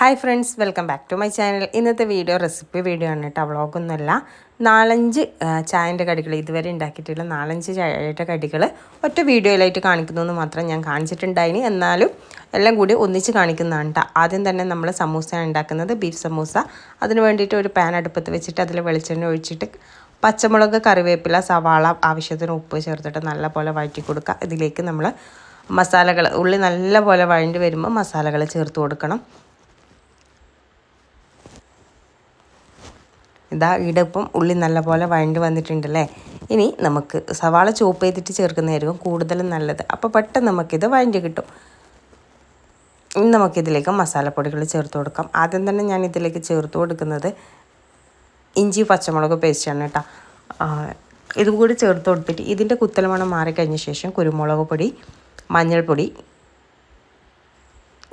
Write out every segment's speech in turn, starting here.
Hi friends welcome back to my channel. ഇന്നത്തെ video recipe video ആണ് കേട്ടോ. വ്ളോഗൊന്നുമല്ല. നാലഞ്ച് ചായന്റെ കടികൾ ഇതുവരെ ഉണ്ടാക്കിയിട്ടുള്ള നാലഞ്ച് ചായയുടെ കടികൾ ഒറ്റ വീഡിയോയിലായിട്ട് കാണിക്കുന്നു എന്ന് മാത്രം ഞാൻ കാണിച്ചിട്ടുണ്ടായിനി. എന്നാലും എല്ലാം കൂടി ഒന്നിച്ച് കാണിക്കുന്നതാണ് കേട്ടോ. ആദ്യം തന്നെ നമ്മൾ സമൂസയാണ് ഉണ്ടാക്കുന്നത് ബീഫ് സമൂസ. അതിന് വേണ്ടിയിട്ട് ഒരു പാൻ അടുപ്പത്ത് വെച്ചിട്ട് അതിൽ വെളിച്ചെണ്ണ ഒഴിച്ചിട്ട് പച്ചമുളക് കറിവേപ്പില സവാള ആവശ്യത്തിന് ഉപ്പ് ചേർത്തിട്ട് നല്ലപോലെ വഴറ്റി കൊടുക്കുക. ഇതിലേക്ക് നമ്മൾ മസാലകൾ ഉള്ളി നല്ലപോലെ വഴണ്ടി വരുമ്പോൾ മസാലകൾ ചേർത്ത് കൊടുക്കണം. ഇതാ ഇടപ്പം ഉള്ളി നല്ലപോലെ വഴണ്ട് വന്നിട്ടുണ്ടല്ലേ? ഇനി നമുക്ക് സവാള ചോപ്പ് ചെയ്തിട്ട് ചേർക്കുന്നതായിരിക്കും കൂടുതലും നല്ലത്. അപ്പോൾ പെട്ടെന്ന് നമുക്കിത് വഴണ്ട് കിട്ടും. ഇനി നമുക്കിതിലേക്ക് മസാലപ്പൊടികൾ ചേർത്ത് കൊടുക്കാം. ആദ്യം തന്നെ ഞാൻ ഇതിലേക്ക് ചേർത്ത് കൊടുക്കുന്നത് ഇഞ്ചി പച്ചമുളക് പേസ്റ്റാണ് കേട്ടോ. ഇതും കൂടി ചേർത്ത് കൊടുത്തിട്ട് ഇതിന്റെ കുത്തൽ മണം മാറിക്കഴിഞ്ഞ ശേഷം കുരുമുളക് പൊടി മഞ്ഞൾപ്പൊടി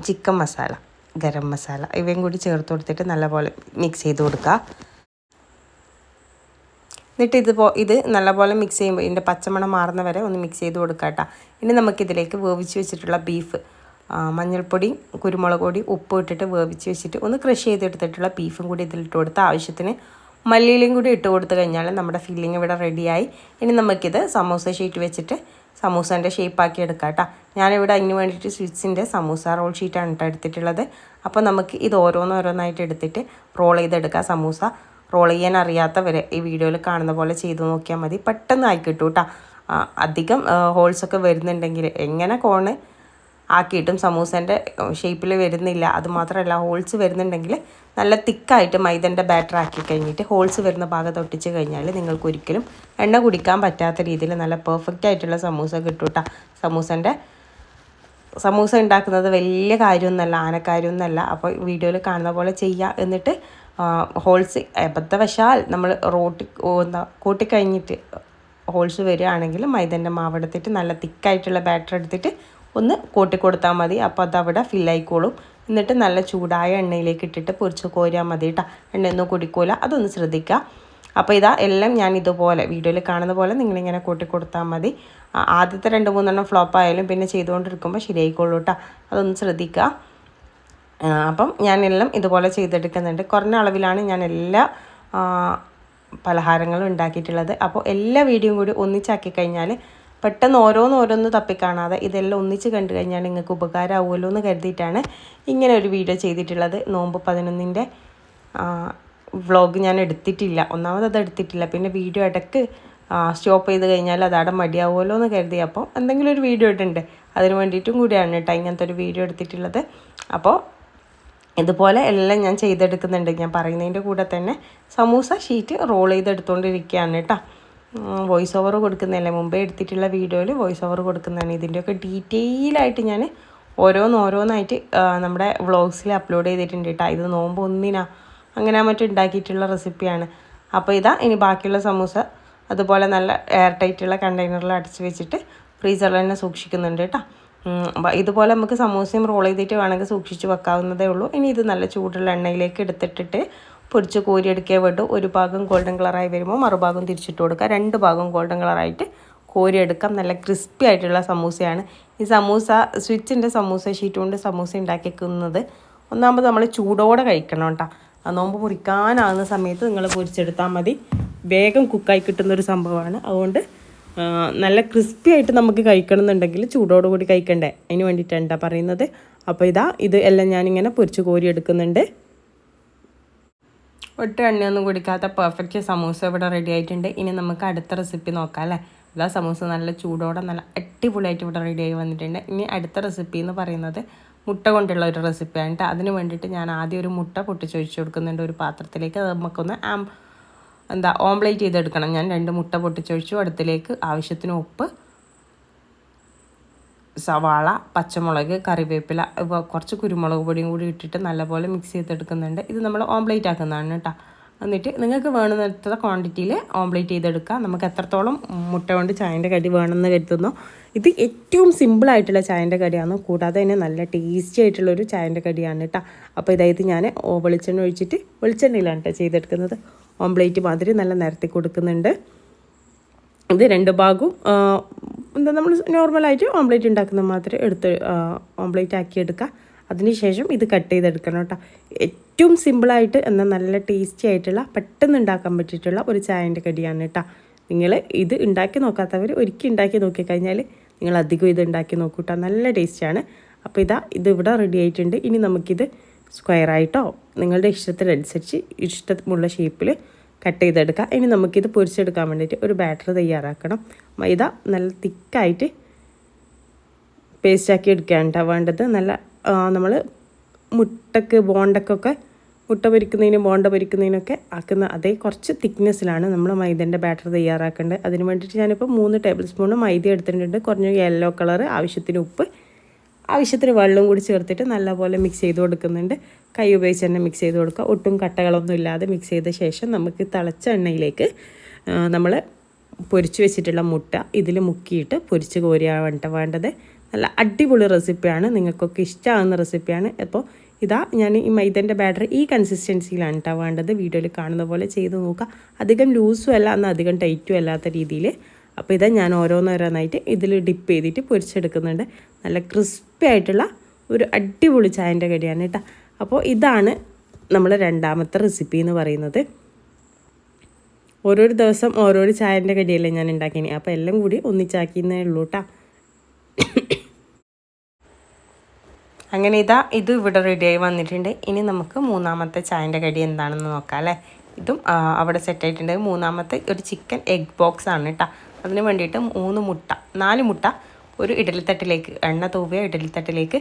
ചിക്കൻ മസാല ഗരം മസാല ഇവയും കൂടി ചേർത്ത് കൊടുത്തിട്ട് നല്ലപോലെ മിക്സ് ചെയ്ത് കൊടുക്കുക എന്നിട്ട് ഇത് ഇത് നല്ലപോലെ മിക്സ് ചെയ്യുമ്പോൾ ഇതിന്റെ പച്ചമണം മാറുന്ന വരെ ഒന്ന് മിക്സ് ചെയ്ത് കൊടുക്കുക കേട്ടോ ഇനി നമുക്കിതിലേക്ക് വേവിച്ച് വെച്ചിട്ടുള്ള ബീഫ് മഞ്ഞൾപ്പൊടി കുരുമുളക് പൊടി ഉപ്പ് ഇട്ടിട്ട് വേവിച്ച് വെച്ചിട്ട് ഒന്ന് ക്രഷ് ചെയ്തെടുത്തിട്ടുള്ള ബീഫും കൂടി ഇതിലിട്ട് കൊടുത്ത് ആവശ്യത്തിന് മല്ലിയിലും കൂടി ഇട്ട് കൊടുത്തു കഴിഞ്ഞാൽ നമ്മുടെ ഫില്ലിങ് ഇവിടെ റെഡിയായി ഇനി നമുക്കിത് സമൂസ ഷീറ്റ് വെച്ചിട്ട് സമൂസേന്റെ ഷേപ്പാക്കി എടുക്കാം കേട്ടോ ഞാനിവിടെ അതിന് വേണ്ടിയിട്ട് സ്വിറ്റ്സിന്റെ സമൂസ റോൾ ഷീറ്റാണ് കേട്ടോ എടുത്തിട്ടുള്ളത്. അപ്പോൾ നമുക്ക് ഇത് ഓരോന്നോരോന്നായിട്ട് എടുത്തിട്ട് റോൾ ചെയ്തെടുക്കാം സമൂസ. റോൾ ചെയ്യാൻ അറിയാത്തവർ ഈ വീഡിയോയിൽ കാണുന്ന പോലെ ചെയ്തു നോക്കിയാൽ മതി. പെട്ടെന്ന് ആയിക്കിട്ടും കേട്ടോ അധികം ഹോൾസൊക്കെ വരുന്നുണ്ടെങ്കിൽ എങ്ങനെ കോണ് ആക്കിയിട്ടും സമൂസേന്റെ ഷേപ്പിൽ വരുന്നില്ല. അതുമാത്രമല്ല ഹോൾസ് വരുന്നുണ്ടെങ്കിൽ നല്ല തിക്കായിട്ട് മൈദന്റെ ബാറ്റർ ആക്കി കഴിഞ്ഞിട്ട് ഹോൾസ് വരുന്ന ഭാഗത്ത് ഒട്ടിച്ച് കഴിഞ്ഞാൽ നിങ്ങൾക്ക് ഒരിക്കലും എണ്ണ കുടിക്കാൻ പറ്റാത്ത രീതിയിൽ നല്ല പെർഫെക്റ്റ് ആയിട്ടുള്ള സമൂസ കിട്ടും കേട്ടോ സമൂസന്റെ സമൂസ ഉണ്ടാക്കുന്നത് വലിയ കാര്യമൊന്നുമല്ല ആനക്കാര്യമൊന്നുമല്ല അപ്പോൾ വീഡിയോയിൽ കാണുന്ന പോലെ ചെയ്യുക എന്നിട്ട് ഹോൾസ് അബദ്ധവശാൽ നമ്മൾ റോട്ടി കൂട്ടിക്കഴിഞ്ഞിട്ട് ഹോൾസ് വരികയാണെങ്കിൽ മൈദന്റെ മാവെടുത്തിട്ട് നല്ല തിക്കായിട്ടുള്ള ബാറ്റർ എടുത്തിട്ട് ഒന്ന് കൂട്ടി കൊടുത്താൽ മതി. അപ്പോൾ അതവിടെ ഫില്ലായിക്കോളും എന്നിട്ട് നല്ല ചൂടായ എണ്ണയിലേക്ക് ഇട്ടിട്ട് പൊരിച്ച് കോരിയാൽ മതി കേട്ടോ എണ്ണയൊന്നും കുടിക്കൂല. അതൊന്ന് ശ്രദ്ധിക്കുക അപ്പോൾ ഇതാ എല്ലാം ഞാൻ ഇതുപോലെ വീഡിയോയിൽ കാണുന്ന പോലെ നിങ്ങളിങ്ങനെ കൂട്ടി കൊടുത്താൽ മതി. ആദ്യത്തെ രണ്ട് മൂന്നെണ്ണം ഫ്ലോപ്പ് ആയാലും പിന്നെ ചെയ്തുകൊണ്ടിരിക്കുമ്പോൾ ശരിയായിക്കോളൂ കേട്ടോ അതൊന്ന് ശ്രദ്ധിക്കുക അപ്പം ഞാനെല്ലാം ഇതുപോലെ ചെയ്തെടുക്കുന്നുണ്ട്. കുറഞ്ഞ അളവിലാണ് ഞാൻ എല്ലാ പലഹാരങ്ങളും ഉണ്ടാക്കിയിട്ടുള്ളത്. അപ്പോൾ എല്ലാ വീഡിയോയും കൂടി ഒന്നിച്ചാക്കി കഴിഞ്ഞാൽ പെട്ടെന്ന് ഓരോന്ന് ഓരോന്ന് തപ്പിക്കാണാതെ ഇതെല്ലാം ഒന്നിച്ച് കണ്ടു കഴിഞ്ഞാൽ നിങ്ങൾക്ക് ഉപകാരമാവുമല്ലോ എന്ന് കരുതിയിട്ടാണ് ഇങ്ങനെ ഒരു വീഡിയോ ചെയ്തിട്ടുള്ളത്. നോമ്പ് പതിനൊന്നിന്റെ വ്ളോഗ് ഞാൻ എടുത്തിട്ടില്ല. ഒന്നാമത് അത് എടുത്തിട്ടില്ല. പിന്നെ വീഡിയോ ഇടയ്ക്ക് സ്റ്റോപ്പ് ചെയ്ത് കഴിഞ്ഞാൽ അതവിടെ മടിയാവുമല്ലോ എന്ന് കരുതി. അപ്പോൾ എന്തെങ്കിലും ഒരു വീഡിയോ ഇട്ടുണ്ട് അതിന് വേണ്ടിയിട്ടും കൂടിയാണ് കേട്ടോ ഇങ്ങനത്തെ ഒരു വീഡിയോ എടുത്തിട്ടുള്ളത്. അപ്പോൾ ഇതുപോലെ എല്ലാം ഞാൻ ചെയ്തെടുക്കുന്നുണ്ട്. ഞാൻ പറയുന്നതിന്റെ കൂടെ തന്നെ സമൂസ ഷീറ്റ് റോൾ ചെയ്തെടുത്തുകൊണ്ടിരിക്കുകയാണ് കേട്ടോ വോയിസ് ഓവർ കൊടുക്കുന്നതല്ലേ? മുമ്പേ എടുത്തിട്ടുള്ള വീഡിയോയിൽ വോയിസ് ഓവർ കൊടുക്കുന്നതാണ്. ഇതിന്റെയൊക്കെ ഡീറ്റെയിൽ ആയിട്ട് ഞാൻ ഓരോന്നോരോന്നായിട്ട് നമ്മുടെ വ്ളോഗ്സിൽ അപ്ലോഡ് ചെയ്തിട്ടുണ്ട് കേട്ടോ ഇത് നോമ്പ് ഒന്നിനാ. അങ്ങനെ മറ്റും ഉണ്ടാക്കിയിട്ടുള്ള റെസിപ്പിയാണ് അപ്പോൾ ഇതാ ഇനി ബാക്കിയുള്ള സമൂസ അതുപോലെ നല്ല എയർ ടൈറ്റുള്ള കണ്ടെയ്നറിൽ അടച്ച് വെച്ചിട്ട് ഫ്രീസറിൽ തന്നെ സൂക്ഷിക്കുന്നുണ്ട് കേട്ടോ ഇതുപോലെ നമുക്ക് സമൂസയും റോൾ ചെയ്തിട്ട് വേണമെങ്കിൽ സൂക്ഷിച്ച് വെക്കാവുന്നതേ ഉള്ളൂ. ഇനി ഇത് നല്ല ചൂടുള്ള എണ്ണയിലേക്ക് എടുത്തിട്ടിട്ട് പൊരിച്ച് കോരിയെടുക്കേ വേണ്ടു ഒരു ഭാഗം ഗോൾഡൻ കളറായി വരുമ്പോൾ മറുഭാഗം തിരിച്ചിട്ട് കൊടുക്കുക. രണ്ട് ഭാഗം ഗോൾഡൻ കളറായിട്ട് കോരിയെടുക്കാം. നല്ല ക്രിസ്പി ആയിട്ടുള്ള സമൂസയാണ്. ഈ സമൂസ സ്വിച്ചിന്റെ സമൂസ ഷീറ്റ് കൊണ്ട് സമൂസ ഉണ്ടാക്കിക്കുന്നത് ഒന്നാമത് നമ്മൾ ചൂടോടെ കഴിക്കണം കേട്ടോ. നോമ്പ് മുറിക്കാനാകുന്ന സമയത്ത് നിങ്ങൾ പൊരിച്ചെടുത്താൽ മതി. വേഗം കുക്കായി കിട്ടുന്നൊരു സംഭവമാണ്. അതുകൊണ്ട് നല്ല ക്രിസ്പി ആയിട്ട് നമുക്ക് കഴിക്കണം എന്നുണ്ടെങ്കിൽ ചൂടോട് കൂടി കഴിക്കണ്ടേ? അതിന് വേണ്ടിയിട്ടാണ് കേട്ടോ പറയുന്നത്. അപ്പോൾ ഇതാ ഇത് എല്ലാം ഞാനിങ്ങനെ പൊരിച്ച് കോരി എടുക്കുന്നുണ്ട് ഒട്ടും എണ്ണയൊന്നും കുടിക്കാത്ത പെർഫെക്റ്റ് സമൂസ ഇവിടെ റെഡി ആയിട്ടുണ്ട്. ഇനി നമുക്ക് അടുത്ത റെസിപ്പി നോക്കാം അല്ലേ? ഇതാ സമൂസ നല്ല ചൂടോടെ നല്ല അടിപൊളിയായിട്ട് ഇവിടെ റെഡി ആയി വന്നിട്ടുണ്ട്. ഇനി അടുത്ത റെസിപ്പി എന്ന് പറയുന്നത് മുട്ട കൊണ്ടുള്ള ഒരു റെസിപ്പിയാണ് കേട്ടോ അതിന് വേണ്ടിയിട്ട് ഞാൻ ആദ്യം ഒരു മുട്ട പൊട്ടിച്ചൊഴിച്ച് കൊടുക്കുന്നുണ്ട് ഒരു പാത്രത്തിലേക്ക്. അത് നമുക്കൊന്ന് ആം എന്താ ഓംപ്ലേറ്റ് ചെയ്തെടുക്കണം. ഞാൻ രണ്ട് മുട്ട പൊട്ടിച്ചൊഴിച്ചു. അടുത്തിലേക്ക് ആവശ്യത്തിന് ഉപ്പ് സവാള പച്ചമുളക് കറിവേപ്പില ഇപ്പോൾ കുറച്ച് കുരുമുളക് പൊടിയും കൂടി ഇട്ടിട്ട് നല്ലപോലെ മിക്സ് ചെയ്തെടുക്കുന്നുണ്ട്. ഇത് നമ്മൾ ഓംപ്ലേറ്റ് ആക്കുന്നതാണ് കേട്ടോ. എന്നിട്ട് നിങ്ങൾക്ക് വേണമെന്നത്ര ക്വാണ്ടിറ്റിയിൽ ഓംപ്ലേറ്റ് ചെയ്തെടുക്കുക. നമുക്ക് എത്രത്തോളം മുട്ട കൊണ്ട് ചായന്റെ കടി വേണമെന്ന് കരുതുന്നു. ഇത് ഏറ്റവും സിമ്പിളായിട്ടുള്ള ചായന്റെ കടിയാണ്. കൂടാതെ തന്നെ നല്ല ടേസ്റ്റി ആയിട്ടുള്ളൊരു ചായന്റെ കടിയാണ് കേട്ടോ. അപ്പോൾ ഇതായത് ഞാൻ വെളിച്ചെണ്ണ ഒഴിച്ചിട്ട് വെളിച്ചെണ്ണയിലാണ് കേട്ടോ ചെയ്തെടുക്കുന്നത്. ഓംപ്ലേറ്റ് മാതിരി നല്ല നിരത്തി കൊടുക്കുന്നുണ്ട്. ഇത് രണ്ട് ഭാഗവും എന്താ നമ്മൾ നോർമലായിട്ട് ഓംപ്ലേറ്റ് ഉണ്ടാക്കുന്ന മാതിരി എടുത്ത് ഓംപ്ലേറ്റ് ആക്കി എടുക്കുക അതിനുശേഷം ഇത് കട്ട് ചെയ്തെടുക്കണം കേട്ടോ. ഏറ്റവും സിമ്പിളായിട്ട് എന്നാൽ നല്ല ടേസ്റ്റി ആയിട്ടുള്ള പെട്ടെന്ന് ഉണ്ടാക്കാൻ പറ്റിയിട്ടുള്ള ഒരു ചായന്റെ കടിയാണ് കേട്ടോ. നിങ്ങൾ ഇത് ഉണ്ടാക്കി നോക്കാത്തവർ ഒരിക്കൽ ഉണ്ടാക്കി നോക്കിക്കഴിഞ്ഞാൽ നിങ്ങൾ അധികം ഇത് ഉണ്ടാക്കി നോക്കൂട്ടോ നല്ല ടേസ്റ്റിയാണ് അപ്പോൾ ഇതാ ഇത് ഇവിടെ റെഡി ആയിട്ടുണ്ട്. ഇനി നമുക്കിത് സ്ക്വയർ ആയിട്ടോ നിങ്ങളുടെ ഇഷ്ടത്തിനനുസരിച്ച് ഇഷ്ടമുള്ള ഷേപ്പിൽ കട്ട് ചെയ്തെടുക്കുക ഇനി നമുക്കിത് പൊരിച്ചെടുക്കാൻ വേണ്ടിയിട്ട് ഒരു ബാറ്റർ തയ്യാറാക്കണം. മൈദ നല്ല തിക്കായിട്ട് പേസ്റ്റാക്കി എടുക്കുകയാണ് കേട്ടോ വേണ്ടത്. നല്ല നമ്മൾ മുട്ടക്ക് ബോണ്ടക്കൊക്കെ മുട്ട പൊരിക്കുന്നതിനും ബോണ്ട പൊരിക്കുന്നതിനൊക്കെ ആക്കുന്ന അതേ കുറച്ച് തിക്നെസ്സിലാണ് നമ്മൾ മൈദന്റെ ബാറ്റർ തയ്യാറാക്കേണ്ടത്. അതിന് വേണ്ടിയിട്ട് ഞാനിപ്പോൾ മൂന്ന് ടേബിൾ സ്പൂൺ മൈദ എടുത്തിട്ടുണ്ട്. കുറഞ്ഞ യെല്ലോ കളർ ആവശ്യത്തിന് ഉപ്പ് ആവശ്യത്തിന് വെള്ളം കൂടി ചേർത്തിട്ട് നല്ലപോലെ മിക്സ് ചെയ്ത് കൊടുക്കുന്നുണ്ട്. കൈ ഉപയോഗിച്ച് തന്നെ മിക്സ് ചെയ്ത് കൊടുക്കുക. ഒട്ടും കട്ടകളൊന്നും ഇല്ലാതെ മിക്സ് ചെയ്ത ശേഷം നമുക്ക് തിളച്ച എണ്ണയിലേക്ക് നമ്മൾ പൊരിച്ച് വെച്ചിട്ടുള്ള മുട്ട ഇതിൽ മുക്കിയിട്ട് പൊരിച്ച് കോരിയാണ് വേണ്ട വേണ്ടത്. നല്ല അടിപൊളി റെസിപ്പിയാണ് നിങ്ങൾക്കൊക്കെ ഇഷ്ടമാകുന്ന റെസിപ്പിയാണ് അപ്പോൾ ഇതാ ഞാൻ ഈ മൈദന്റെ ബാറ്റർ ഈ കൺസിസ്റ്റൻസിയിലാണ് കേട്ടോ വേണ്ടത്. വീഡിയോയിൽ കാണുന്ന പോലെ ചെയ്ത് നോക്കുക. അധികം ലൂസും അല്ല എന്നാൽ അധികം ടൈറ്റും അല്ലാത്ത രീതിയിൽ അപ്പോൾ ഇതാ ഞാൻ ഓരോന്നോരോന്നായിട്ട് ഇതിൽ ഡിപ്പ് ചെയ്തിട്ട് പൊരിച്ചെടുക്കുന്നുണ്ട്. നല്ല ക്രിസ്പി ആയിട്ടുള്ള ഒരു അടിപൊളി ചായന്റെ കടിയാണ് കേട്ടോ. അപ്പോൾ ഇതാണ് നമ്മൾ രണ്ടാമത്തെ റെസിപ്പി എന്ന് പറയുന്നത്. ഓരോരു ദിവസം ഓരോ ചായന്റെ കടിയല്ലേ ഞാൻ ഉണ്ടാക്കിനി അപ്പോൾ എല്ലാം കൂടി ഒന്നിച്ചാക്കിയെന്നേ ഉള്ളൂ കേട്ടോ. അങ്ങനെ ഇതാ ഇത് ഇവിടെ റെഡിയായി വന്നിട്ടുണ്ട്. ഇനി നമുക്ക് മൂന്നാമത്തെ ചായന്റെ കടി എന്താണെന്ന് നോക്കാം അല്ലേ? ഇതും അവിടെ സെറ്റായിട്ടുണ്ട് മൂന്നാമത്തെ ഒരു ചിക്കൻ എഗ് ബോക്സ് ആണ് കേട്ടോ. അതിന് വേണ്ടിയിട്ട് മൂന്ന് മുട്ട നാല് മുട്ട ഒരു ഇഡലിത്തട്ടിലേക്ക് എണ്ണ തൂവിയ ഇഡലിത്തട്ടിലേക്ക്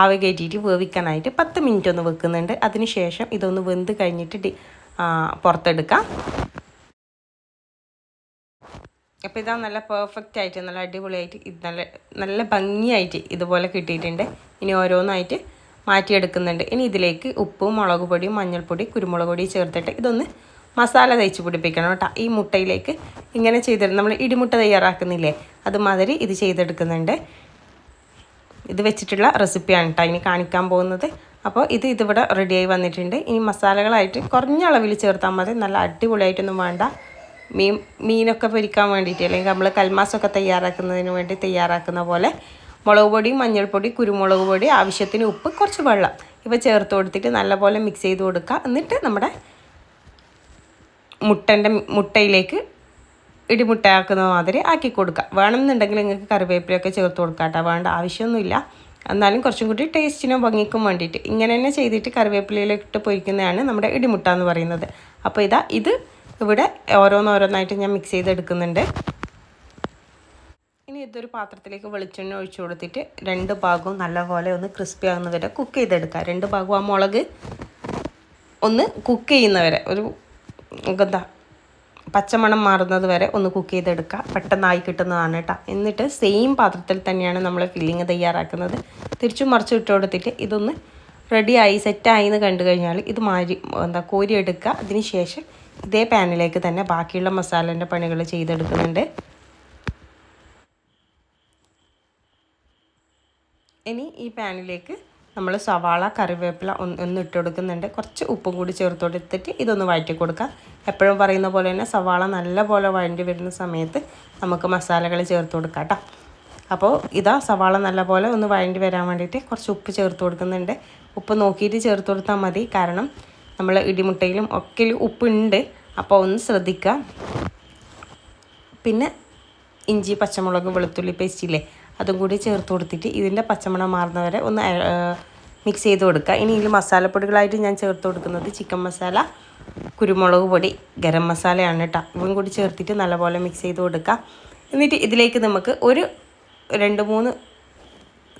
ആവി കയറ്റിയിട്ട് വേവിക്കാനായിട്ട് പത്ത് മിനിറ്റ് ഒന്ന് വെക്കുന്നുണ്ട്. അതിന് ശേഷം ഇതൊന്ന് വെന്ത് കഴിഞ്ഞിട്ട് പുറത്തെടുക്കാം. അപ്പോൾ ഇതാ നല്ല പെർഫെക്റ്റ് ആയിട്ട് നല്ല അടിപൊളിയായിട്ട് ഇത് നല്ല നല്ല ഭംഗിയായിട്ട് ഇതുപോലെ കിട്ടിയിട്ടുണ്ട്. ഇനി ഓരോന്നായിട്ട് മാറ്റിയെടുക്കുന്നുണ്ട്. ഇനി ഇതിലേക്ക് ഉപ്പും മുളക് പൊടിയും മഞ്ഞൾപ്പൊടി കുരുമുളക് പൊടി ചേർത്തിട്ട് ഇതൊന്ന് മസാല തേച്ച് പിടിപ്പിക്കണം കേട്ടോ. ഈ മുട്ടയിലേക്ക് ഇങ്ങനെ ചെയ്തിട്ട് നമ്മൾ ഇടിമുട്ട തയ്യാറാക്കുന്നില്ലേ? അതുമാതിരി ഇത് ചെയ്തെടുക്കുന്നുണ്ട്. ഇത് വെച്ചിട്ടുള്ള റെസിപ്പിയാണ് കേട്ടോ ഇനി കാണിക്കാൻ പോകുന്നത്. അപ്പോൾ ഇത് ഇതിവിടെ റെഡിയായി വന്നിട്ടുണ്ട്. ഇനി മസാലകളായിട്ട് കുറഞ്ഞ അളവിൽ ചേർത്താൽ മതി. നല്ല അടിപൊളിയായിട്ടൊന്നും വേണ്ട. മീൻ മീനൊക്കെ പൊരിക്കാൻ വേണ്ടിയിട്ട് അല്ലെങ്കിൽ നമ്മൾ കൽമാസൊക്കെ തയ്യാറാക്കുന്നതിന് വേണ്ടി തയ്യാറാക്കുന്ന പോലെ മുളക് പൊടി മഞ്ഞൾപ്പൊടി കുരുമുളക് പൊടി ആവശ്യത്തിന് ഉപ്പ് കുറച്ച് വെള്ളം ഇവ ചേർത്ത് കൊടുത്തിട്ട് നല്ലപോലെ മിക്സ് ചെയ്ത് കൊടുക്കുക. എന്നിട്ട് നമ്മുടെ മുട്ടന്റെ മുട്ടയിലേക്ക് ഇടിമുട്ടയാക്കുന്ന മാതിരി ആക്കി കൊടുക്കുക. വേണമെന്നുണ്ടെങ്കിൽ നിങ്ങൾക്ക് കറിവേപ്പിലൊക്കെ ചേർത്ത് കൊടുക്കാം കേട്ടോ. വേണ്ട ആവശ്യമൊന്നുമില്ല. എന്നാലും കുറച്ചും കൂടി ടേസ്റ്റിനും ഭംഗിക്കും വേണ്ടിയിട്ട് ഇങ്ങനെ തന്നെ ചെയ്തിട്ട് കറിവേപ്പിലയിലിട്ട് പൊരിക്കുന്നതാണ് നമ്മുടെ ഇടിമുട്ട എന്ന് പറയുന്നത്. അപ്പോൾ ഇതാ ഇത് ഇവിടെ ഓരോന്നോരോന്നായിട്ട് ഞാൻ മിക്സ് ചെയ്തെടുക്കുന്നുണ്ട്. ഇനി ഇതൊരു പാത്രത്തിലേക്ക് വെളിച്ചെണ്ണ ഒഴിച്ചു കൊടുത്തിട്ട് രണ്ട് ഭാഗവും നല്ലപോലെ ഒന്ന് ക്രിസ്പി ആകുന്നവരെ കുക്ക് ചെയ്തെടുക്കുക. രണ്ട് ഭാഗവും ആ മുളക് ഒന്ന് കുക്ക് ചെയ്യുന്നവരെ ഒരു എന്താ പച്ചമണം മാറുന്നത് വരെ ഒന്ന് കുക്ക് ചെയ്തെടുക്കുക. പെട്ടെന്നായി കിട്ടുന്നതാണ് കേട്ടോ. എന്നിട്ട് സെയിം പാത്രത്തിൽ തന്നെയാണ് നമ്മൾ ഫില്ലിങ് തയ്യാറാക്കുന്നത്. തിരിച്ചും മറിച്ച് ഇട്ട് കൊടുത്തിട്ട് ഇതൊന്ന് റെഡിയായി സെറ്റായി എന്ന് കണ്ടു കഴിഞ്ഞാൽ ഇത് മാരി എന്താ കോരിയെടുക്കുക അതിന് ശേഷം ഇതേ പാനിലേക്ക് തന്നെ ബാക്കിയുള്ള മസാലേന്റെ പണികൾ ചെയ്തെടുക്കുന്നുണ്ട്. ഇനി ഈ പാനിലേക്ക് നമ്മൾ സവാള കറിവേപ്പില ഒന്ന് ഒന്ന് ഇട്ട് കൊടുക്കുന്നുണ്ട്. കുറച്ച് ഉപ്പും കൂടി ചേർത്ത് കൊടുത്തിട്ട് ഇതൊന്ന് വഴറ്റി കൊടുക്കാം. എപ്പോഴും പറയുന്ന പോലെ തന്നെ സവാള നല്ല പോലെ വഴണ്ടി വരുന്ന സമയത്ത് നമുക്ക് മസാലകൾ ചേർത്ത് കൊടുക്കാം കേട്ടോ. അപ്പോൾ ഇതാ സവാള നല്ല പോലെ ഒന്ന് വഴണ്ടി വരാൻ വേണ്ടിയിട്ട് കുറച്ച് ഉപ്പ് ചേർത്ത് കൊടുക്കുന്നുണ്ട്. ഉപ്പ് നോക്കിയിട്ട് ചേർത്ത് കൊടുത്താൽ മതി. കാരണം നമ്മൾ ഇടിമുട്ടയിലും ഒക്കെ ഉപ്പുണ്ട്. അപ്പോൾ ഒന്ന് ശ്രദ്ധിക്കുക പിന്നെ ഇഞ്ചി പച്ചമുളക് വെളുത്തുള്ളി പേസ്റ്റ് ഇല്ലേ? അതും കൂടി ചേർത്ത് കൊടുത്തിട്ട് ഇതിന്റെ പച്ചമണം മാറുന്നവരെ ഒന്ന് മിക്സ് ചെയ്ത് കൊടുക്കുക. ഇനി ഇതിൽ മസാലപ്പൊടികളായിട്ട് ഞാൻ ചേർത്ത് കൊടുക്കുന്നത് ചിക്കൻ മസാല കുരുമുളക് പൊടി ഗരം മസാലയാണ് കേട്ടോ ഇവയും കൂടി ചേർത്തിട്ട് നല്ലപോലെ മിക്സ് ചെയ്ത് കൊടുക്കുക. എന്നിട്ട് ഇതിലേക്ക് നമുക്ക് ഒരു രണ്ട് മൂന്ന്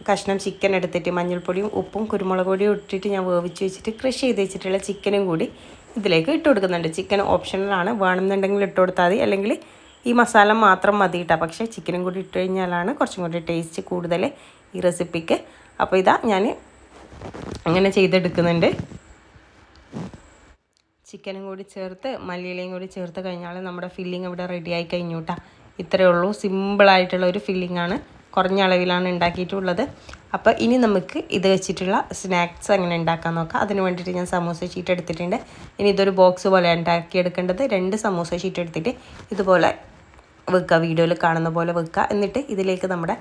കഷ്ണം ചിക്കൻ എടുത്തിട്ട് മഞ്ഞൾപ്പൊടിയും ഉപ്പും കുരുമുളക് പൊടിയും ഇട്ടിട്ട് ഞാൻ വേവിച്ച് വെച്ചിട്ട് ക്രഷ് ചെയ്ത് വെച്ചിട്ടുള്ള ചിക്കനും കൂടി ഇതിലേക്ക് ഇട്ട് കൊടുക്കുന്നുണ്ട്. ചിക്കൻ ഓപ്ഷണലാണ്. വേണമെന്നുണ്ടെങ്കിൽ ഇട്ട് കൊടുത്താൽ മതി. അല്ലെങ്കിൽ ഈ മസാല മാത്രം മതി കേട്ടോ പക്ഷേ ചിക്കനും കൂടി ഇട്ട് കഴിഞ്ഞാലാണ് കുറച്ചും കൂടി ടേസ്റ്റ് കൂടുതൽ ഈ റെസിപ്പിക്ക്. അപ്പോൾ ഇതാ ഞാൻ അങ്ങനെ ചെയ്തെടുക്കുന്നുണ്ട്. ചിക്കനും കൂടി ചേർത്ത് മല്ലിയിലയും കൂടി ചേർത്ത് കഴിഞ്ഞാൽ നമ്മുടെ ഫില്ലിങ് ഇവിടെ റെഡിയായി കഴിഞ്ഞു കേട്ടോ ഇത്രയേ ഉള്ളൂ. സിമ്പിളായിട്ടുള്ള ഒരു ഫില്ലിംഗ് ആണ്. കുറഞ്ഞ അളവിലാണ് ഉണ്ടാക്കിയിട്ടുള്ളത്. അപ്പോൾ ഇനി നമുക്ക് ഇത് വെച്ചിട്ടുള്ള സ്നാക്സ് എങ്ങനെ ഉണ്ടാക്കാൻ നോക്കാം. അതിന് വേണ്ടിയിട്ട് ഞാൻ സമൂസ ഷീറ്റ് എടുത്തിട്ടുണ്ട്. ഇനി ഇതൊരു ബോക്സ് പോലെ ഉണ്ടാക്കിയെടുക്കേണ്ടത് രണ്ട് സമൂസ ഷീറ്റ് എടുത്തിട്ട് ഇതുപോലെ വെക്കുക വീഡിയോയിൽ കാണുന്ന പോലെ വെക്കുക എന്നിട്ട് ഇതിലേക്ക് നമ്മുടെ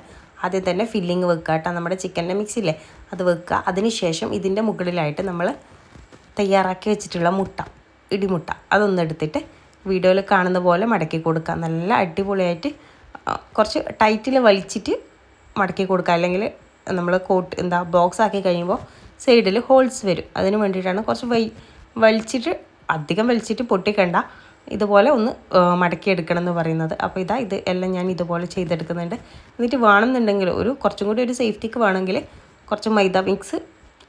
ആദ്യം തന്നെ ഫില്ലിങ് വെക്കുക കേട്ടോ നമ്മുടെ ചിക്കന്റെ മിക്സില്ലേ അത് വെക്കുക അതിനുശേഷം ഇതിന്റെ മുകളിലായിട്ട് നമ്മൾ തയ്യാറാക്കി വെച്ചിട്ടുള്ള മുട്ട ഇടിമുട്ട അതൊന്നെടുത്തിട്ട് വീഡിയോയിൽ കാണുന്ന പോലെ മടക്കി കൊടുക്കുക നല്ല അടിപൊളിയായിട്ട് കുറച്ച് ടൈറ്റിൽ വലിച്ചിട്ട് മടക്കി കൊടുക്കുക അല്ലെങ്കിൽ നമ്മൾ കോട്ട് എന്താ ബോക്സ് ആക്കി കഴിയുമ്പോൾ സൈഡിൽ ഹോൾസ് വരും. അതിന് വേണ്ടിയിട്ടാണ് കുറച്ച് വൈ വലിച്ചിട്ട് അധികം വലിച്ചിട്ട് പൊട്ടിക്കണ്ട. ഇതുപോലെ ഒന്ന് മടക്കിയെടുക്കണം എന്ന് പറയുന്നത്. അപ്പോൾ ഇതാ ഇത് എല്ലാം ഞാൻ ഇതുപോലെ ചെയ്തെടുക്കുന്നുണ്ട്. എന്നിട്ട് വേണമെന്നുണ്ടെങ്കിൽ ഒരു കുറച്ചും കൂടി ഒരു സേഫ്റ്റിക്ക് വേണമെങ്കിൽ കുറച്ച് മൈദ മിക്സ്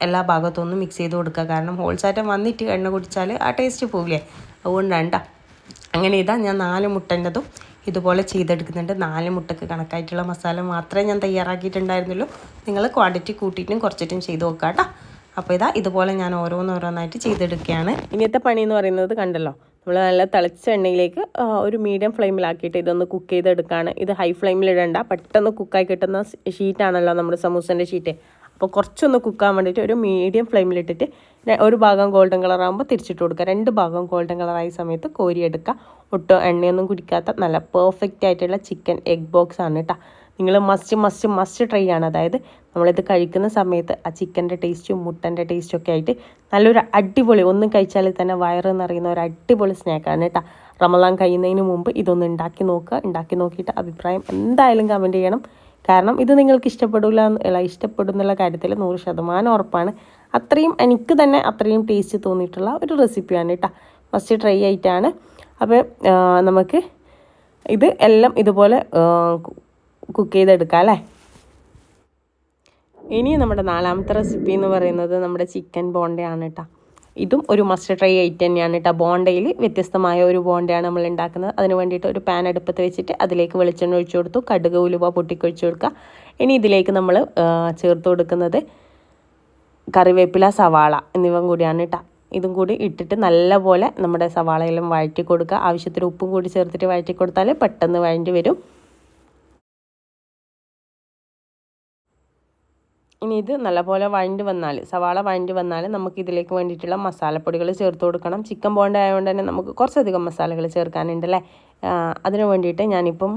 എല്ലാ ഭാഗത്തും ഒന്ന് മിക്സ് ചെയ്ത് കൊടുക്കുക. കാരണം ഹോൾസായിട്ട് വന്നിട്ട് എണ്ണ കുടിച്ചാൽ ആ ടേസ്റ്റ് പോവില്ലേ? അതുകൊണ്ട് വേണ്ട അങ്ങനെ ഇതാ ഞാൻ നാല് മുട്ടന്റെതും ഇതുപോലെ ചെയ്തെടുക്കുന്നുണ്ട്. നാല് മുട്ടക്ക് കണക്കായിട്ടുള്ള മസാല മാത്രമേ ഞാൻ തയ്യാറാക്കിയിട്ടുണ്ടായിരുന്നുള്ളൂ. നിങ്ങൾ ക്വാണ്ടിറ്റി കൂട്ടിയിട്ടും കുറച്ചിട്ടും ചെയ്ത് നോക്കുക കേട്ടോ. അപ്പോൾ ഇതാ ഇതുപോലെ ഞാൻ ഓരോന്നോരോന്നായിട്ട് ചെയ്തെടുക്കുകയാണ്. ഇനിയത്തെ പണി എന്ന് പറയുന്നത് കണ്ടല്ലോ. നമ്മൾ നല്ല തിളച്ച എണ്ണയിലേക്ക് ഒരു മീഡിയം ഫ്ലെയിമിലാക്കിയിട്ട് ഇതൊന്ന് കുക്ക് ചെയ്തെടുക്കുകയാണ് ഇത് ഹൈ ഫ്ലെയിമിൽ ഇടണ്ട. പെട്ടെന്ന് കുക്കായി കിട്ടുന്ന ഷീറ്റാണല്ലോ നമ്മുടെ സമൂസന്റെ ഷീറ്റ് അപ്പോൾ കുറച്ചൊന്ന് കുക്കാൻ വേണ്ടിയിട്ട് ഒരു മീഡിയം ഫ്ലെയിമിലിട്ടിട്ട് ഒരു ഭാഗം ഗോൾഡൻ കളർ ആകുമ്പോൾ തിരിച്ചിട്ട് കൊടുക്കുക. രണ്ട് ഭാഗം ഗോൾഡൻ കളറായ സമയത്ത് കോരിയെടുക്കുക ഒട്ടും എണ്ണയൊന്നും കുടിക്കാത്ത നല്ല പെർഫെക്റ്റ് ആയിട്ടുള്ള ചിക്കൻ എഗ് ബോക്സ് ആണ് കേട്ടോ നിങ്ങൾ മസ്റ്റ് മസ്റ്റ് മസ്റ്റ് ട്രൈ ആണ്. അതായത് നമ്മളിത് കഴിക്കുന്ന സമയത്ത് ആ ചിക്കന്റെ ടേസ്റ്റും മുട്ടന്റെ ടേസ്റ്റും ഒക്കെ ആയിട്ട് നല്ലൊരു അടിപൊളി ഒന്നും കഴിച്ചാൽ തന്നെ വയറ് നിറയുന്ന ഒരു അടിപൊളി സ്നാക്കാണ് കേട്ടോ റമദാൻ കഴിയുന്നതിന് മുമ്പ് ഇതൊന്ന് ഉണ്ടാക്കി നോക്കുക. ഉണ്ടാക്കി നോക്കിയിട്ട് അഭിപ്രായം എന്തായാലും കമന്റ് ചെയ്യണം. കാരണം ഇത് നിങ്ങൾക്ക് ഇഷ്ടപ്പെടില്ല അല്ല ഇഷ്ടപ്പെടും എന്നുള്ള കാര്യത്തിൽ നൂറ് ശതമാനം ഉറപ്പാണ്. അത്രയും എനിക്ക് തന്നെ അത്രയും ടേസ്റ്റ് തോന്നിയിട്ടുള്ള ഒരു റെസിപ്പിയാണ് കേട്ടോ ഫസ്റ്റ് ട്രൈ ആയിട്ടാണ്. അപ്പോൾ നമുക്ക് ഇത് എല്ലാം ഇതുപോലെ കുക്ക് ചെയ്തെടുക്കാം അല്ലേ? ഇനി നമ്മുടെ നാലാമത്തെ റെസിപ്പി എന്ന് പറയുന്നത് നമ്മുടെ ചിക്കൻ ബോണ്ടയാണ് കേട്ടോ ഇതും ഒരു മസ്റ്റ് ട്രൈ ഐറ്റം തന്നെയാണ് കേട്ടോ ബോണ്ടയിൽ വ്യത്യസ്തമായ ഒരു ബോണ്ടയാണ് നമ്മൾ ഉണ്ടാക്കുന്നത്. അതിന് വേണ്ടിയിട്ട് ഒരു പാൻ അടുപ്പത്ത് വെച്ചിട്ട് അതിലേക്ക് വെളിച്ചെണ്ണ ഒഴിച്ചു കൊടുത്തു. കടുക് ഉലുവ പൊട്ടിക്കൊഴിച്ചു കൊടുക്കുക. ഇനി ഇതിലേക്ക് നമ്മൾ ചേർത്ത് കൊടുക്കുന്നത് കറിവേപ്പില സവാള എന്നിവ കൂടിയാണ് കേട്ടോ ഇതും കൂടി ഇട്ടിട്ട് നല്ലപോലെ നമ്മുടെ സവാളയെല്ലാം വഴറ്റി കൊടുക്കുക. ആവശ്യത്തിന് ഉപ്പും കൂടി ചേർത്തിട്ട് വഴറ്റി കൊടുത്താൽ പെട്ടെന്ന് വഴണ്ടി വരും. ഇനി ഇത് നല്ലപോലെ വഴണ്ടി വന്നാൽ സവാള വഴണ്ടി വന്നാൽ നമുക്ക് ഇതിലേക്ക് വേണ്ടിയിട്ടുള്ള മസാലപ്പൊടികൾ ചേർത്ത് കൊടുക്കണം. ചിക്കൻ ബോണ്ട ആയതുകൊണ്ട് തന്നെ നമുക്ക് കുറച്ചധികം മസാലകൾ ചേർക്കാനുണ്ട് അല്ലേ? അതിന് വേണ്ടിയിട്ട് ഞാനിപ്പം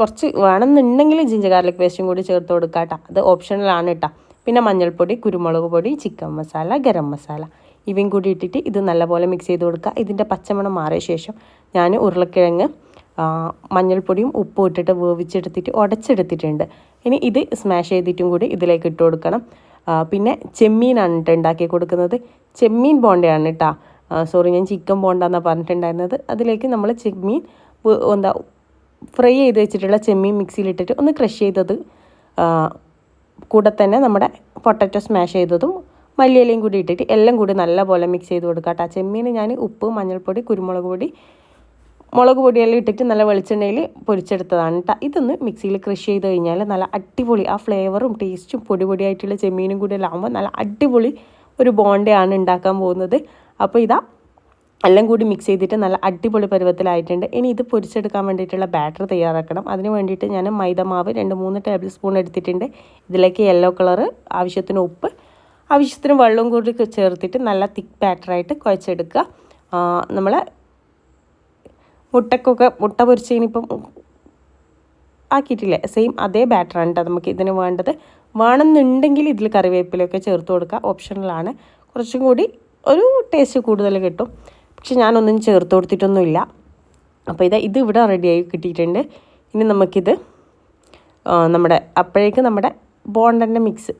കുറച്ച് വേണമെന്നുണ്ടെങ്കിൽ ജിഞ്ചർ ഗാർലിക് പേസ്റ്റും കൂടി ചേർത്ത് കൊടുക്കാം കേട്ടോ. അത് ഓപ്ഷണലാണ് കേട്ടോ. പിന്നെ മഞ്ഞൾപ്പൊടി കുരുമുളക് പൊടി ചിക്കൻ മസാല ഗരം മസാല. ഇവയും കൂടി ഇട്ടിട്ട് ഇത് നല്ലപോലെ മിക്സ് ചെയ്ത് കൊടുക്കുക ഇതിന്റെ പച്ചമണം മാറിയ ശേഷം ഞാൻ ഉരുളക്കിഴങ്ങ് മഞ്ഞൾപ്പൊടിയും ഉപ്പും ഇട്ടിട്ട് വേവിച്ചെടുത്തിട്ട് ഉടച്ചെടുത്തിട്ടുണ്ട്. ഇനി ഇത് സ്മാഷ് ചെയ്തിട്ടും കൂടി ഇതിലേക്ക് ഇട്ട് കൊടുക്കണം. പിന്നെ ചെമ്മീനാണ് കേട്ടോ ഉണ്ടാക്കി കൊടുക്കുന്നത്. ചെമ്മീൻ ബോണ്ടയാണ് കേട്ടോ സോറി ഞാൻ ചിക്കൻ ബോണ്ടെന്നാണ് പറഞ്ഞിട്ടുണ്ടായിരുന്നത്. അതിലേക്ക് നമ്മൾ ചെമ്മീൻ എന്താ ഫ്രൈ ചെയ്ത് വെച്ചിട്ടുള്ള ചെമ്മീൻ മിക്സിയിലിട്ടിട്ട് ഒന്ന് ക്രഷ് ചെയ്തത് കൂടെ തന്നെ നമ്മുടെ പൊട്ടറ്റോ സ്മാഷ് ചെയ്തതും മല്ലിയിലയും കൂടി ഇട്ടിട്ട് എല്ലാം കൂടി നല്ലപോലെ മിക്സ് ചെയ്ത് കൊടുക്കുക കേട്ടോ ചെമ്മീൻ ഞാൻ ഉപ്പ് മഞ്ഞൾപ്പൊടി കുരുമുളക് പൊടി മുളക് പൊടിയെല്ലാം ഇട്ടിട്ട് നല്ല വെളിച്ചെണ്ണയിൽ പൊരിച്ചെടുത്തതാണ് കേട്ടോ ഇതൊന്ന് മിക്സിയിൽ ക്രഷ് ചെയ്ത് കഴിഞ്ഞാൽ നല്ല അടിപൊളി ആ ഫ്ലേവറും ടേസ്റ്റും പൊടി പൊടിയായിട്ടുള്ള ചെമ്മീനും കൂടി എല്ലാം ആകുമ്പോൾ നല്ല അടിപൊളി ഒരു ബോണ്ടയാണ് ഉണ്ടാക്കാൻ പോകുന്നത്. അപ്പോൾ ഇതാ എല്ലാം കൂടി മിക്സ് ചെയ്തിട്ട് നല്ല അടിപൊളി പരുവത്തിലായിട്ടുണ്ട്. ഇനി ഇത് പൊരിച്ചെടുക്കാൻ വേണ്ടിയിട്ടുള്ള ബാറ്റർ തയ്യാറാക്കണം. അതിന് വേണ്ടിയിട്ട് ഞാൻ മൈദ മാവ് രണ്ട് മൂന്ന് ടേബിൾ സ്പൂൺ എടുത്തിട്ടുണ്ട്. ഇതിലേക്ക് യെല്ലോ കളറ് ആവശ്യത്തിന് ഉപ്പ് ആവശ്യത്തിന് വെള്ളവും കൂടി ചേർത്തിട്ട് നല്ല തിക്ക് ബാറ്ററായിട്ട് കുഴച്ചെടുക്കുക. നമ്മൾ മുട്ടക്കൊക്കെ മുട്ട പൊരിച്ചതിനിപ്പം ആക്കിയിട്ടില്ല? സെയിം അതേ ബാറ്ററാണ് കേട്ടോ നമുക്ക് ഇതിന് വേണ്ടത്. വേണമെന്നുണ്ടെങ്കിൽ ഇതിൽ കറിവേപ്പിലൊക്കെ ചേർത്ത് കൊടുക്കുക. ഓപ്ഷണലാണ് കുറച്ചും കൂടി ഒരു ടേസ്റ്റ് കൂടുതൽ കിട്ടും. പക്ഷെ ഞാനൊന്നും ചേർത്ത് കൊടുത്തിട്ടൊന്നുമില്ല. അപ്പോൾ ഇതാ ഇത് ഇവിടെ റെഡിയായി കിട്ടിയിട്ടുണ്ട്. ഇനി നമുക്കിത് നമ്മുടെ അപ്പോഴേക്ക് നമ്മുടെ ബോണ്ടന്റെ മിക്സ്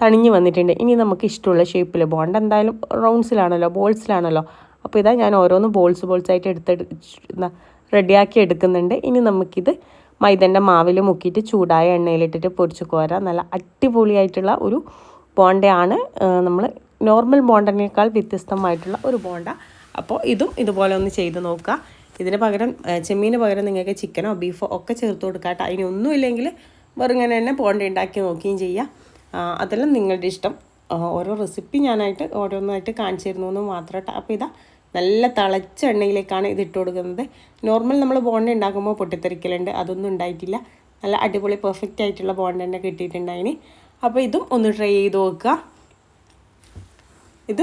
തണിഞ്ഞ് വന്നിട്ടുണ്ട്. ഇനി നമുക്ക് ഇഷ്ടമുള്ള ഷേപ്പിൽ ബോണ്ട് എന്തായാലും റൗണ്ട്സിലാണല്ലോ ബോൾസിലാണല്ലോ അപ്പോൾ ഇതാ ഞാൻ ഓരോന്ന് ബോൾസ് ബോൾസ് ആയിട്ട് എടുത്തെടു റെഡിയാക്കി എടുക്കുന്നുണ്ട്. ഇനി നമുക്കിത് മൈദന്റെ മാവിൽ മുക്കിയിട്ട് ചൂടായ എണ്ണയിലിട്ടിട്ട് പൊരിച്ച് കോരാം. നല്ല അടിപൊളിയായിട്ടുള്ള ഒരു ബോണ്ടയാണ്. നമ്മൾ നോർമൽ ബോണ്ടനേക്കാൾ വ്യത്യസ്തമായിട്ടുള്ള ഒരു ബോണ്ട. അപ്പോൾ ഇതും ഇതുപോലെ ഒന്ന് ചെയ്ത് നോക്കുക ഇതിന് പകരം ചെമ്മീന് പകരം നിങ്ങൾക്ക് ചിക്കനോ ബീഫോ ഒക്കെ ചേർത്ത് കൊടുക്കാട്ടോ. അതിനൊന്നും ഇല്ലെങ്കിൽ വെറുങ്ങനെ തന്നെ ബോണ്ട ഉണ്ടാക്കി നോക്കുകയും ചെയ്യാം. അതെല്ലാം നിങ്ങളുടെ ഇഷ്ടം. ഓരോ റെസിപ്പി ഞാനായിട്ട് ഓരോന്നായിട്ട് കാണിച്ചു തരുന്നു എന്ന് മാത്രം അപ്പോൾ ഇതാ നല്ല തിളച്ച എണ്ണയിലേക്കാണ് ഇത് ഇട്ട് കൊടുക്കുന്നത്. നോർമൽ നമ്മൾ ബോണ്ട ഉണ്ടാക്കുമ്പോൾ പൊട്ടിത്തെറിക്കലുണ്ട്. അതൊന്നും ഉണ്ടായിട്ടില്ല. നല്ല അടിപൊളി പെർഫെക്റ്റ് ആയിട്ടുള്ള ബോണ്ട തന്നെ കിട്ടിയിട്ടുണ്ടായിന്. അപ്പോൾ ഇതും ഒന്ന് ട്രൈ ചെയ്ത് നോക്കുക. ഇത്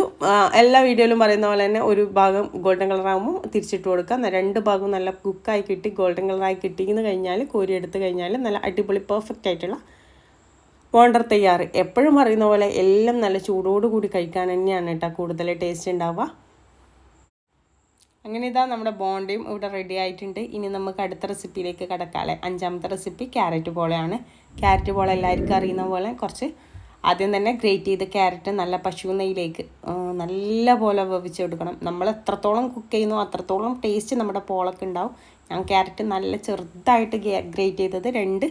എല്ലാ വീഡിയോയിലും പറയുന്ന പോലെ തന്നെ ഒരു ഭാഗം ഗോൾഡൻ കളറാകുമ്പോൾ തിരിച്ചിട്ട് കൊടുക്കുക. രണ്ട് ഭാഗവും നല്ല കുക്കായി കിട്ടി ഗോൾഡൻ കളറായി കിട്ടിയെന്ന് കഴിഞ്ഞാൽ കോരി എടുത്ത് കഴിഞ്ഞാൽ നല്ല അടിപൊളി പെർഫെക്റ്റ് ആയിട്ടുള്ള ബോണ്ടർ തയ്യാറ്. എപ്പോഴും പറയുന്ന പോലെ എല്ലാം നല്ല ചൂടോടുകൂടി കഴിക്കാൻ തന്നെയാണ് കേട്ടോ കൂടുതൽ ടേസ്റ്റ് ഉണ്ടാവുക. അങ്ങനെ ഇതാ നമ്മുടെ ബോണ്ടയും ഇവിടെ റെഡി ആയിട്ടുണ്ട്. ഇനി നമുക്ക് അടുത്ത റെസിപ്പിയിലേക്ക് കിടക്കാല്ലേ? അഞ്ചാമത്തെ റെസിപ്പി ക്യാരറ്റ് പോളയാണ്. ക്യാരറ്റ് പോള എല്ലാവർക്കും അറിയുന്ന പോലെ കുറച്ച് ആദ്യം തന്നെ ഗ്രേറ്റ് ചെയ്ത ക്യാരറ്റ് നല്ല പശു നെയ്യിലേക്ക് നല്ല പോലെ വേവിച്ചെടുക്കണം നമ്മൾ എത്രത്തോളം കുക്ക് ചെയ്യുന്നു അത്രത്തോളം ടേസ്റ്റ് നമ്മുടെ പോളൊക്കെ ഉണ്ടാവും. ഞാൻ ക്യാരറ്റ് നല്ല ചെറുതായിട്ട് ഗ്രേറ്റ് ചെയ്തത് രണ്ട്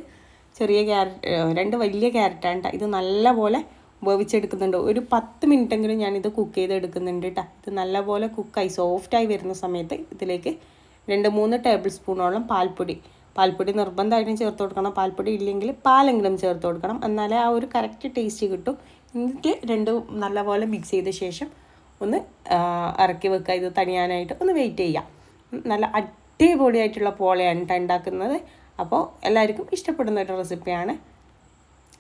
ചെറിയ ക്യാരറ്റ് രണ്ട് വലിയ ക്യാരറ്റാണ് ഇത് നല്ല നല്ലപോലെ വേവിച്ചെടുക്കുന്നുണ്ട്. ഒരു പത്ത് മിനിറ്റെങ്കിലും ഞാനിത് കുക്ക് ചെയ്തെടുക്കുന്നുണ്ട് കേട്ടോ ഇത് നല്ലപോലെ കുക്കായി സോഫ്റ്റായി വരുന്ന സമയത്ത് ഇതിലേക്ക് രണ്ട് മൂന്ന് ടേബിൾ സ്പൂണോളം പാൽപ്പൊടി. പാൽപ്പൊടി നിർബന്ധമായിട്ടും ചേർത്ത് കൊടുക്കണം. പാൽപ്പൊടി ഇല്ലെങ്കിൽ പാലെങ്കിലും ചേർത്ത് കൊടുക്കണം. എന്നാലേ ആ ഒരു കറക്റ്റ് ടേസ്റ്റ് കിട്ടും. എന്നിട്ട് രണ്ട് നല്ലപോലെ മിക്സ് ചെയ്ത ശേഷം ഒന്ന് ഇറക്കി വെക്കുക. ഇത് തണിയാനായിട്ട് ഒന്ന് വെയിറ്റ് ചെയ്യാം. നല്ല അടിപൊളിയായിട്ടുള്ള പോളയാണ് ഉണ്ടാക്കുന്നത്. അപ്പോൾ എല്ലാവർക്കും ഇഷ്ടപ്പെടുന്ന ഒരു റെസിപ്പിയാണ്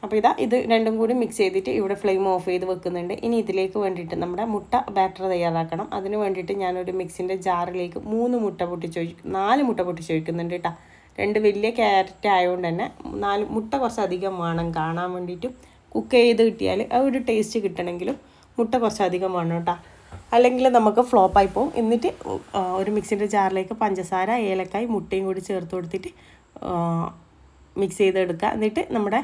അപ്പോൾ ഇതാ ഇത് രണ്ടും കൂടി മിക്സ് ചെയ്തിട്ട് ഇവിടെ ഫ്ലെയിം ഓഫ് ചെയ്ത് വെക്കുന്നുണ്ട്. ഇനി ഇതിലേക്ക് വേണ്ടിയിട്ട് നമ്മുടെ മുട്ട ബാറ്റർ തയ്യാറാക്കണം. അതിന് വേണ്ടിയിട്ട് ഞാനൊരു മിക്സിന്റെ ജാറിലേക്ക് മൂന്ന് മുട്ട പൊട്ടിച്ചൊഴിക്കും നാല് മുട്ട പൊട്ടിച്ചൊഴിക്കുന്നുണ്ട് കേട്ടോ രണ്ട് വലിയ ക്യാരറ്റ് ആയതുകൊണ്ട് തന്നെ നാല് മുട്ട കുറച്ച് അധികം വേണം കാണാൻ വേണ്ടിയിട്ടും. കുക്ക് ചെയ്ത് കിട്ടിയാൽ ആ ഒരു ടേസ്റ്റ് കിട്ടണമെങ്കിലും മുട്ട കുറച്ച് അധികം വേണം കേട്ടോ അല്ലെങ്കിൽ നമുക്ക് ഫ്ലോപ്പായി പോകും എന്നിട്ട് ഒരു മിക്സിന്റെ ജാറിലേക്ക് പഞ്ചസാര ഏലക്കായ് മുട്ടയും കൂടി ചേർത്ത് കൊടുത്തിട്ട് മിക്സ് ചെയ്തെടുക്കുക. എന്നിട്ട് നമ്മുടെ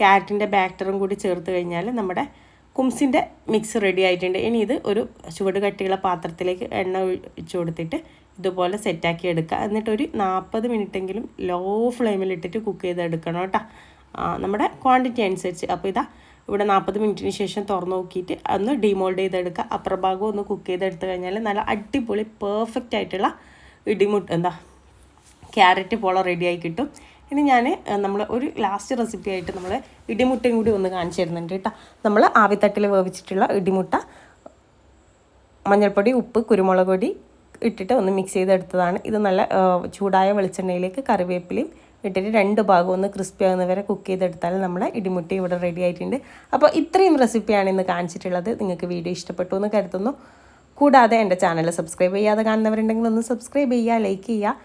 ക്യാരറ്റിന്റെ ബാക്ടറും കൂടി ചേർത്ത് കഴിഞ്ഞാൽ നമ്മുടെ കുംസിന്റെ മിക്സ് റെഡി ആയിട്ടുണ്ട്. ഇനി ഇത് ഒരു ചുവട് കട്ടിയുള്ള പാത്രത്തിലേക്ക് എണ്ണ ഒഴിച്ചു കൊടുത്തിട്ട് ഇതുപോലെ സെറ്റാക്കി എടുക്കുക. എന്നിട്ട് ഒരു നാൽപ്പത് മിനിറ്റെങ്കിലും ലോ ഫ്ലെയിമിൽ ഇട്ടിട്ട് കുക്ക് ചെയ്തെടുക്കണം കേട്ടോ. നമ്മുടെ ക്വാണ്ടിറ്റി അനുസരിച്ച്. അപ്പോൾ ഇതാ ഇവിടെ നാൽപ്പത് മിനിറ്റിന് ശേഷം തുറന്ന് നോക്കിയിട്ട് ഒന്ന് ഡിമോൾഡ് ചെയ്തെടുക്കുക. അപ്പുറ ഭാഗം ഒന്ന് കുക്ക് ചെയ്തെടുത്ത് കഴിഞ്ഞാൽ നല്ല അടിപൊളി പെർഫെക്റ്റ് ആയിട്ടുള്ള ഇടിമുട്ട് എന്താ ക്യാരറ്റ് പോള റെഡിയായി കിട്ടും. ഇനി ഞാൻ നമ്മൾ ഒരു ലാസ്റ്റ് റെസിപ്പി ആയിട്ട് നമ്മൾ ഇടിമുട്ടയും കൂടി ഒന്ന് കാണിച്ചു തരുന്നുണ്ട് കേട്ടോ. നമ്മൾ ആവിത്തട്ടിൽ വേവിച്ചിട്ടുള്ള ഇടിമുട്ട മഞ്ഞൾപ്പൊടി ഉപ്പ് കുരുമുളക് പൊടി ഇട്ടിട്ട് ഒന്ന് മിക്സ് ചെയ്തെടുത്തതാണ്. ഇത് നല്ല ചൂടായ വെളിച്ചെണ്ണയിലേക്ക് കറിവേപ്പിലയും ഇട്ടിട്ട് രണ്ട് ഭാഗം ഒന്ന് ക്രിസ്പി ആകുന്നവരെ കുക്ക് ചെയ്തെടുത്താൽ നമ്മുടെ ഇടിമുട്ടി ഇവിടെ റെഡി ആയിട്ടുണ്ട്. അപ്പോൾ ഇത്രയും റെസിപ്പിയാണ് ഇന്ന് കാണിച്ചിട്ടുള്ളത്. നിങ്ങൾക്ക് വീഡിയോ ഇഷ്ടപ്പെട്ടു എന്ന് കരുതുന്നു. കൂടാതെ എന്റെ ചാനൽ സബ്സ്ക്രൈബ് ചെയ്യാതെ കാണുന്നവരുണ്ടെങ്കിൽ ഒന്ന് സബ്സ്ക്രൈബ് ചെയ്യുക ലൈക്ക് ചെയ്യുക.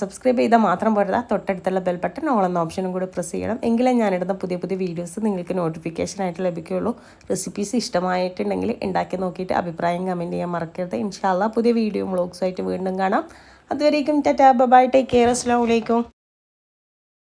സബ്സ്ക്രൈബ് ചെയ്താൽ മാത്രം പോരാ തൊട്ടടുത്തുള്ള ബെൽ ബട്ടൺ ഓൾ എന്ന ഓപ്ഷനും കൂടി പ്രസ് ചെയ്യണം. എങ്കിലേ ഞാനിടുന്ന പുതിയ പുതിയ വീഡിയോസ് നിങ്ങൾക്ക് നോട്ടിഫിക്കേഷൻ ആയിട്ട് ലഭിക്കുകയുള്ളൂ. റെസിപ്പീസ് ഇഷ്ടമായിട്ടുണ്ടെങ്കിൽ ഉണ്ടാക്കി നോക്കിയിട്ട് അഭിപ്രായം കമന്റ് ചെയ്യാൻ മറക്കരുത്. ഇൻഷാല്ല പുതിയ വീഡിയോ വ്ളോഗ്സുമായിട്ട് വീണ്ടും കാണാം. അതുവരേക്കും ടാറ്റാ ബൈ ടേക്ക് കെയർ അസ്സാം വലൈക്കും